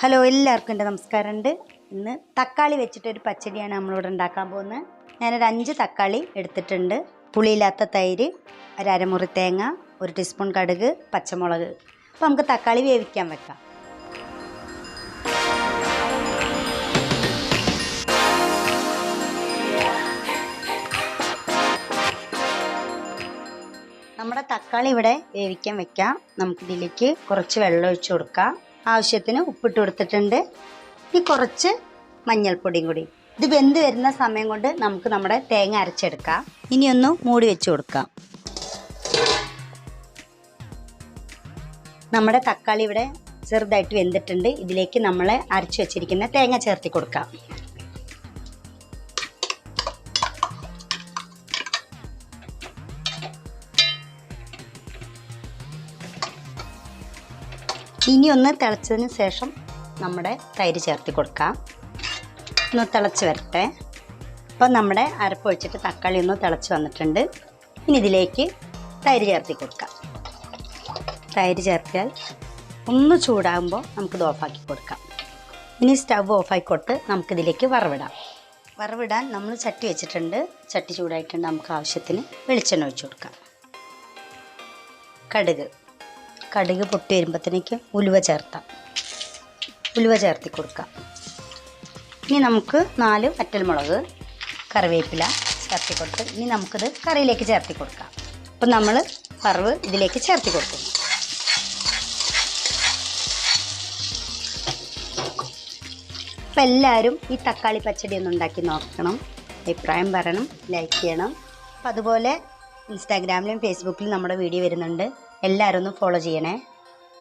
Hello എല്ലാവർക്കും എന്റെ നമസ്കാരമുണ്ട്. ഇന്ന് തക്കാളി വെച്ചിട്ടൊരു പച്ചടിയാണ് നമ്മളിവിടെ ഉണ്ടാക്കാൻ പോകുന്നത്. ഞാനൊരു അഞ്ച് തക്കാളി എടുത്തിട്ടുണ്ട്. പുളിയില്ലാത്ത തൈര് ഒരു അരമുറി തേങ്ങ ഒരു ടീസ്പൂൺ കടുക് പച്ചമുളക്. അപ്പോൾ നമുക്ക് തക്കാളി വേവിക്കാൻ വെക്കാം. നമ്മുടെ തക്കാളി ഇവിടെ വേവിക്കാൻ വെക്കാം. നമുക്ക് ഇതിലേക്ക് കുറച്ച് വെള്ളം ഒഴിച്ചു കൊടുക്കാം. ആവശ്യത്തിന് ഉപ്പിട്ട് കൊടുത്തിട്ടുണ്ട്. ഇനി കുറച്ച് മഞ്ഞൾപ്പൊടിയും കൂടി. ഇത് വെന്ത് വരുന്ന സമയം കൊണ്ട് നമുക്ക് നമ്മുടെ തേങ്ങ അരച്ചെടുക്കാം. ഇനിയൊന്ന് മൂടി വെച്ച് കൊടുക്കാം. നമ്മുടെ തക്കാളി ഇവിടെ ചെറുതായിട്ട് വെന്തിട്ടുണ്ട്. ഇതിലേക്ക് നമ്മൾ അരച്ചു വെച്ചിരിക്കുന്ന തേങ്ങ ചേർത്തി കൊടുക്കാം. ഇനി ഒന്ന് തിളച്ചതിന് ശേഷം നമ്മുടെ തൈര് ചേർത്തി കൊടുക്കാം. ഒന്ന് തിളച്ച് വരട്ടെ. അപ്പോൾ നമ്മുടെ അരപ്പൊഴിച്ചിട്ട് തക്കാളി ഒന്ന് തിളച്ച് വന്നിട്ടുണ്ട്. ഇനി ഇതിലേക്ക് തൈര് ചേർത്തി കൊടുക്കാം. തൈര് ചേർത്തിയാൽ ഒന്ന് ചൂടാകുമ്പോൾ നമുക്കിത് ഓഫാക്കി കൊടുക്കാം. ഇനി സ്റ്റവ് ഓഫാക്കി നമുക്കിതിലേക്ക് വറവിടാം. വറവിടാൻ നമ്മൾ ചട്ടി വെച്ചിട്ടുണ്ട്. ചട്ടി ചൂടായിട്ടുണ്ട്. നമുക്ക് ആവശ്യത്തിന് വെളിച്ചെണ്ണ ഒഴിച്ചു കൊടുക്കാം. കടുക്. കടുക് പൊട്ടി വരുമ്പോഴത്തേക്ക് ഉലുവ ചേർത്താം ഉലുവ ചേർത്തി കൊടുക്കാം. ഇനി നമുക്ക് നാല് വറ്റൽമുളക് കറിവേപ്പില ചേർത്തി കൊടുത്ത് ഇനി നമുക്കിത് കറിയിലേക്ക് ചേർത്തി കൊടുക്കാം. അപ്പം നമ്മൾ വറവ് ഇതിലേക്ക് ചേർത്തി കൊടുക്കും. അപ്പം എല്ലാവരും ഈ തക്കാളി പച്ചടി ഒന്ന് ഉണ്ടാക്കി നോക്കണം. അഭിപ്രായം പറയണം ലൈക്ക് ചെയ്യണം. അപ്പം അതുപോലെ ഇൻസ്റ്റാഗ്രാമിലും ഫേസ്ബുക്കിലും നമ്മുടെ വീഡിയോ വരുന്നുണ്ട്. എല്ലാവരും ഒന്ന് ഫോളോ ചെയ്യണേ.